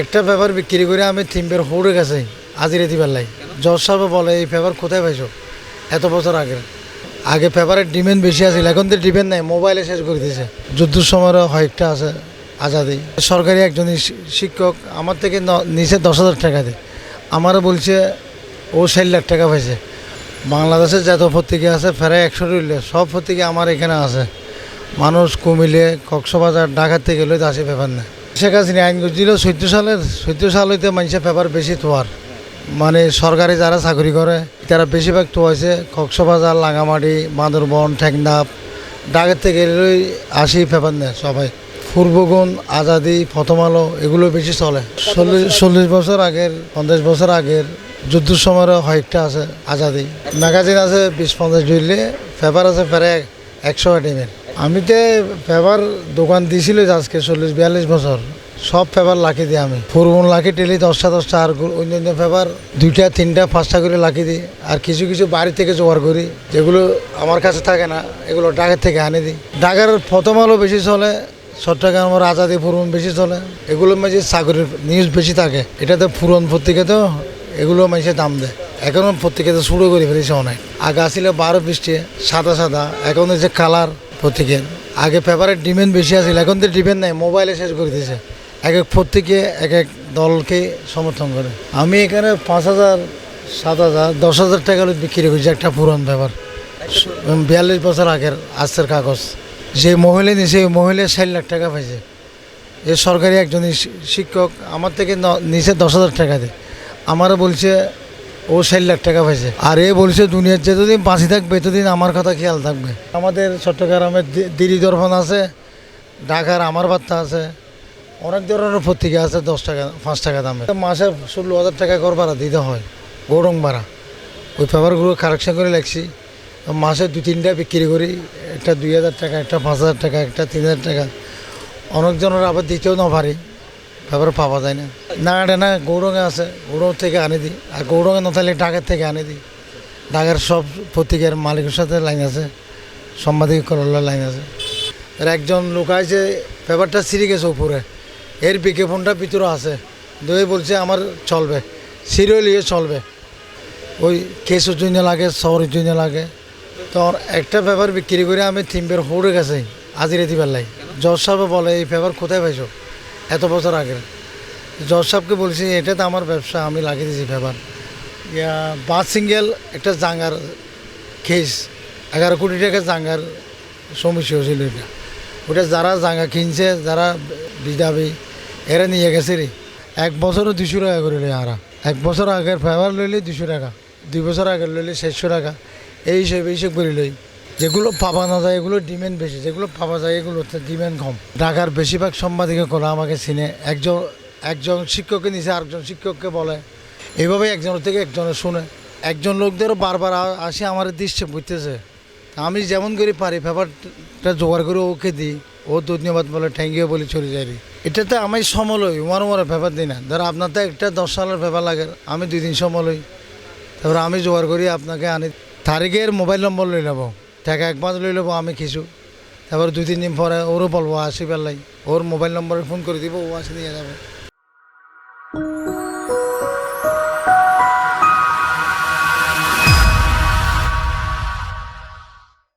একটা পেপার বিক্রি করে আমি তিন বের হৌড়ে গেছে আজিরে দিবার লাই। জজ সাহেব বলে, এই পেপার কোথায় পাইছো? এত বছর আগে আগে পেপারের ডিমান্ড বেশি আছিল, এখন তো ডিমান্ড নাই মোবাইলে শেষ করে দিয়েছে যুদ্ধের সময়ও কয়েকটা আছে, আজাদি। সরকারি একজন শিক্ষক আমার থেকে নিচে দশ হাজার টাকা দেয়। আমারও বলছে, ও ষাট লাখ টাকা পাইছে। বাংলাদেশের যত পত্রিকা আছে ফেরাই একশো রইলে, সব পত্রিকা আমার এখানে আছে। মানুষ কুমিলে কক্সবাজার ঢাকার থেকে লইতে আসে পেপার না শেখ হাসিনা আইন করছিল চৈত্য সালের চৈত্য সাল হইতে মানুষের পেপার বেশি তোয়ার। মানে সরকারি যারা চাকরি করে, তারা বেশিরভাগ তোয়াইছে কক্সবাজার লাঙামাটি বান্দরবন ঠেকনাপ ঢাকার থেকে আসি পেপার নেয় সবাই। পূর্বগুণ, আজাদি, প্রথম আলো, এগুলো বেশি চলে। চল্লিশ চল্লিশ বছর আগের, পঞ্চাশ বছর আগের যুদ্ধের সময়ও কয়েকটা আছে আজাদি। ম্যাগাজিন আছে বিশ, পঞ্চাশ জুইলে পেপার আছে প্রায় একশো টিমের আমি তো পেপার দোকান দিয়েছিল আজকে চল্লিশ, বিয়াল্লিশ বছর, সব পেপার লাখি দিই আমি। পুরবন লাখি টেলি দশটা দশটা, আর গু- অন্যান্য পেপার দুইটা, তিনটা, পাঁচটা করে লাখি দিই। আর কিছু কিছু বাড়ি থেকে জোগাড় করি, যেগুলো আমার কাছে থাকে না, এগুলো ঢাকার থেকে আনে দিই। ঢাকার প্রথম আলো বেশি চলে চট্টগ্রামের আজাদি পুরন বেশি চলে, এগুলোর মাঝে চাকরির নিউজ বেশি থাকে। এটাতে পুরন পত্রিকা তো এগুলো মানুষের দাম দেয়। এখনও পত্রিকাতে শুরু করে ফেলেছে অনেক। আগে আসলে বারো পৃষ্ঠে, সাদা সাদা, এখন হচ্ছে কালার পত্রিকার আগে পেপারের ডিমান্ড বেশি আছিল, এখন তো ডিমান্ড নাই মোবাইলে শেষ করে দিয়েছে এক এক প্রত্যেকে, এক এক দলকে সমর্থন করে। আমি এখানে পাঁচ হাজার, সাত হাজার, দশ হাজার টাকা বিক্রি করছি, একটা পুরন পেপার বিয়াল্লিশ বছর আগের, আজকের কাগজ। যে মহিলা নিছে, ওই মহিলা ষাট লাখ টাকা পাইছে। এ সরকারি একজন শিক্ষক, আমার থেকে নিচে দশ হাজার টাকা দেয় আমারও বলছে ও ষাট লাখ টাকা পাইছে। আর এ বলছে, দুনিয়ার যতদিন বাঁচি থাকবে এতদিন আমার কথা খেয়াল থাকবে। আমাদের চট্টগ্রামের দিদি দর্পণ আছে, ঢাকার আমার বার্তা আছে, অনেক ধরনের পত্রিকা আছে, দশ টাকা, পাঁচ টাকা দামে। মাসে ষোলো হাজার টাকা কর ভাড়া দিতে হয়, গৌরং ভাড়া। ওই পেপারগুলো কারেকশন করে লাগছি তো মাসে দু তিনটা বিক্রি করি, একটা দুই হাজার টাকা, একটা পাঁচ হাজার টাকা, একটা তিন হাজার টাকা। অনেকজনের আবার দিতেও না পারি পেপার পাওয়া যায় না। না, এটা না, গৌরঙে আছে। গৌরং থেকে আনে দিই আর গৌরঙে না থাকলে ঢাকার থেকে আনে দিই ঢাকার সব পত্রিকার মালিকের সাথে লাইন আছে। সাংবাদিক করার লাইন আছে। আর একজন লোক আছে পেপারটা ছিঁড়ে গেছে উপরে। এর বিজ্ঞাপনটা ভিতরে আছে। দুই বলছে, আমার চলবে। সিরিয়াল ইয়ে চলবে। ওই কেসের জন্য লাগে, শহরের জন্য লাগে। তো একটা পেপার বিক্রি করে আমি তিন বের হৌড়ে গেছে আজিরে দিবার লাই। জজ সাহেব বলে, এই পেপার কোথায় পাইছো? এত বছর আগের। জজ সাহেবকে বলছি, এটা তো আমার ব্যবসা, আমি লাগিয়ে দিয়েছি ইয়া পাঁচ সিঙ্গেল একটা জাঙ্গার কেস এগারো কোটি টাকা জাঙ্গার সমস্যা হয়েছিল এটা। ওটা যারা জাঙ্গা কিনছে, যারা বিদাবি, এরা নিয়ে গেছে রে। এক বছরও দুশো টাকা করে আরা। এক বছর আগের ফেভার লইলে দুশো টাকা, দুই বছর আগের লইলে চারশো টাকা। এই হিসেবে এইসব করে লই। যেগুলো পাওয়া না যায়, এগুলো ডিমান্ড বেশি, যেগুলো পাওয়া যায়, এগুলো ডিমান্ড কম। ঢাকার বেশিরভাগ সাংবাদিকের করা আমাকে চিনে। একজন একজন শিক্ষককে নিচে আরেকজন শিক্ষককে বলে। এইভাবে একজনের থেকে একজনের শুনে। একজন লোকদেরও বারবার আসে, আমার দৃশ্যে বুঝতেছে আমি যেমন করে পারি, পেপারটা জোগাড় করে ওকে দিই। ও ধন্যবাদ বলে ইউ বলে চলে যাই এটাতে আমি সময় লই উমার উমারে পেপার দিই না। ধরো আপনার তো একটা দশ সালের পেপার লাগে, আমি দুই দিন সময় লই তারপরে আমি জোগাড় করি, আপনাকে আনি। তারিখের মোবাইল নম্বর লই নেব। টাকা এক মাস লই লব আমি কিছু। তারপর দুই, তিন দিন পরে ওরও বলব আসি পেলাই ওর মোবাইল নম্বরে ফোন করে দিব, ও আসে নিয়ে যাবে।